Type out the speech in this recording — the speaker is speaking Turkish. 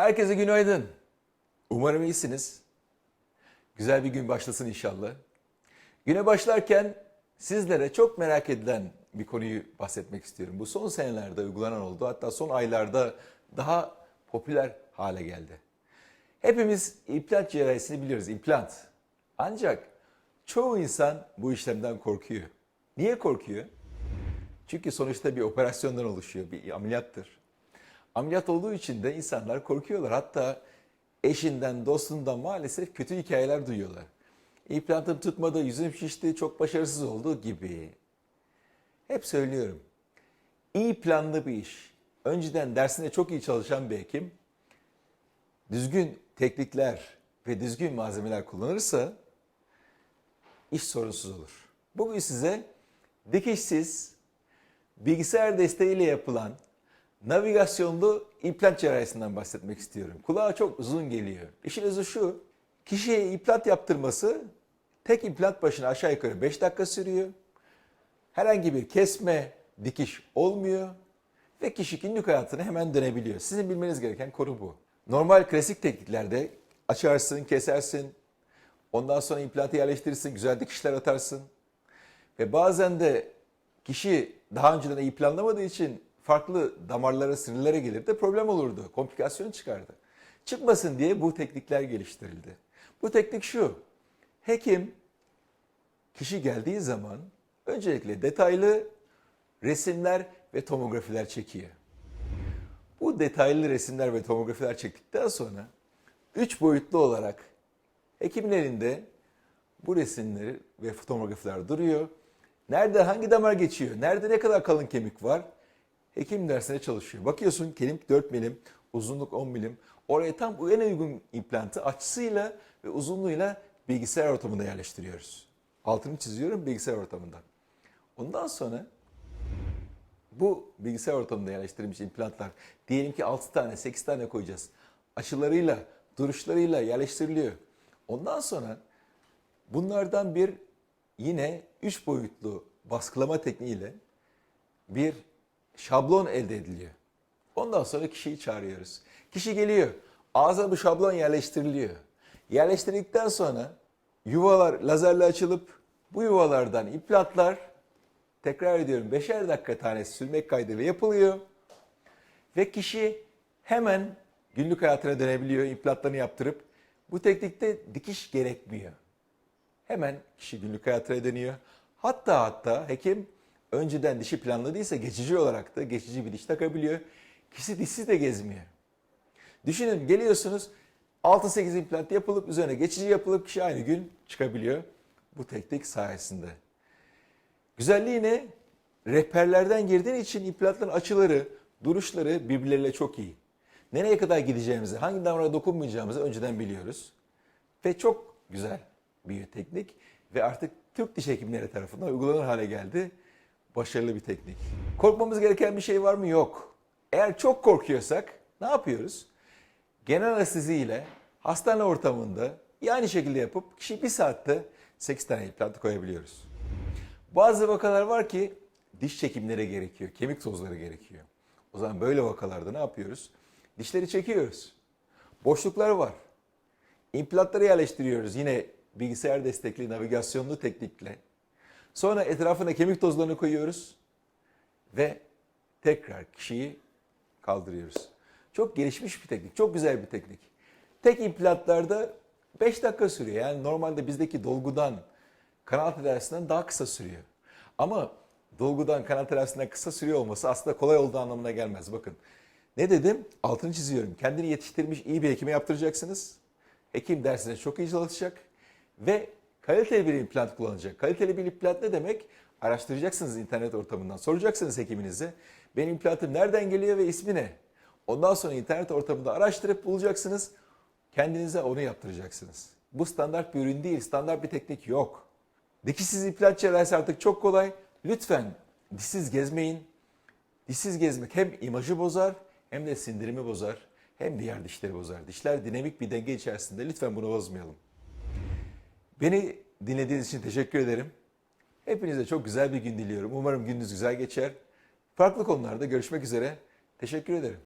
Herkese günaydın. Umarım iyisiniz. Güzel bir gün başlasın inşallah. Güne başlarken sizlere çok merak edilen bir konuyu bahsetmek istiyorum. Bu son senelerde uygulanan oldu. Hatta son aylarda daha popüler hale geldi. Hepimiz implant cerrahisini biliyoruz, implant. Ancak çoğu insan bu işlemden korkuyor. Niye korkuyor? Çünkü sonuçta bir operasyondan oluşuyor, bir ameliyattır. Ameliyat olduğu için de insanlar korkuyorlar. Hatta eşinden, dostundan maalesef kötü hikayeler duyuyorlar. İmplantım tutmadı, yüzüm şişti, çok başarısız oldu gibi. Hep söylüyorum. İyi planlı bir iş. Önceden dersine çok iyi çalışan bir hekim, düzgün teknikler ve düzgün malzemeler kullanırsa iş sorunsuz olur. Bugün size dikişsiz, bilgisayar desteğiyle yapılan navigasyonlu implant cerrahisinden bahsetmek istiyorum. Kulağa çok uzun geliyor. İşin özü şu, kişiye implant yaptırması tek implant başına aşağı yukarı 5 dakika sürüyor. Herhangi bir kesme, dikiş olmuyor ve kişi günlük hayatına hemen dönebiliyor. Sizin bilmeniz gereken konu bu. Normal klasik tekniklerde açarsın, kesersin, ondan sonra implantı yerleştirirsin, güzel dikişler atarsın. Ve bazen de kişi daha önceden iyi planlamadığı için farklı damarlara, sinirlere gelirdi, problem olurdu, komplikasyon çıkardı. Çıkmasın diye bu teknikler geliştirildi. Bu teknik şu, hekim kişi geldiği zaman öncelikle detaylı resimler ve tomografiler çekiyor. Bu detaylı resimler ve tomografiler çektikten sonra üç boyutlu olarak hekimin elinde bu resimleri ve fotoğraflar duruyor. Nerede hangi damar geçiyor? Nerede ne kadar kalın kemik var? Hekim dersine çalışıyor. Bakıyorsun kemik 4 milim, uzunluk 10 milim. Oraya tam en uygun implantı açısıyla ve uzunluğuyla bilgisayar ortamında yerleştiriyoruz. Altını çiziyorum bilgisayar ortamında. Ondan sonra bu bilgisayar ortamında yerleştirilmiş implantlar diyelim ki 6 tane 8 tane koyacağız. Aşılarıyla, duruşlarıyla yerleştiriliyor. Ondan sonra bunlardan bir yine 3 boyutlu baskılama tekniğiyle bir şablon elde ediliyor. Ondan sonra kişiyi çağırıyoruz. Kişi geliyor. Ağzına bu şablon yerleştiriliyor. Yerleştirdikten sonra yuvalar lazerle açılıp bu yuvalardan implantlar tekrar ediyorum beşer dakika tanesi sürmek kaydıyla yapılıyor. Ve kişi hemen günlük hayatına dönebiliyor implantlarını yaptırıp. Bu teknikte dikiş gerekmiyor. Hemen kişi günlük hayatına dönüyor. Hatta hatta hekim önceden dişi planladıysa geçici olarak da geçici bir diş takabiliyor. Kişi dişsiz de gezmiyor. Düşünün geliyorsunuz 6-8 implant yapılıp üzerine geçici yapılıp kişi aynı gün çıkabiliyor. Bu teknik sayesinde. Güzelliği ne? Rehberlerden girdiğin için implantların açıları, duruşları birbirleriyle çok iyi. Nereye kadar gideceğimizi, hangi damara dokunmayacağımızı önceden biliyoruz. Ve çok güzel bir teknik ve artık Türk diş hekimleri tarafından uygulanır hale geldi. Başarılı bir teknik. Korkmamız gereken bir şey var mı? Yok. Eğer çok korkuyorsak ne yapıyoruz? Genel anestezi ile hastane ortamında aynı şekilde yapıp kişi bir saatte 8 tane implant koyabiliyoruz. Bazı vakalar var ki diş çekimleri gerekiyor, kemik tozları gerekiyor. O zaman böyle vakalarda ne yapıyoruz? Dişleri çekiyoruz. Boşluklar var. İmplantları yerleştiriyoruz yine bilgisayar destekli navigasyonlu teknikle. Sonra etrafına kemik tozlarını koyuyoruz ve tekrar kişiyi kaldırıyoruz. Çok gelişmiş bir teknik, çok güzel bir teknik. Tek implantlarda 5 dakika sürüyor. Yani normalde bizdeki dolgudan, kanal tedavisinden daha kısa sürüyor. Ama dolgudan, kanal tedavisinden kısa sürüyor olması aslında kolay olduğu anlamına gelmez. Bakın ne dedim? Altını çiziyorum. Kendini yetiştirmiş iyi bir hekime yaptıracaksınız. Hekim dersine çok iyi çalışacak ve kaliteli bir implant kullanacak. Kaliteli bir implant ne demek? Araştıracaksınız internet ortamından. Soracaksınız hekiminize. Benim implantım nereden geliyor ve ismi ne? Ondan sonra internet ortamında araştırıp bulacaksınız. Kendinize onu yaptıracaksınız. Bu standart bir ürün değil, standart bir teknik yok. Dikişsiz implant cerrahisi artık çok kolay. Lütfen dişsiz gezmeyin. Dişsiz gezmek hem imajı bozar hem de sindirimi bozar. Hem diğer dişleri bozar. Dişler dinamik bir denge içerisinde. Lütfen bunu bozmayalım. Beni dinlediğiniz için teşekkür ederim. Hepinize çok güzel bir gün diliyorum. Umarım gününüz güzel geçer. Farklı konularda görüşmek üzere. Teşekkür ederim.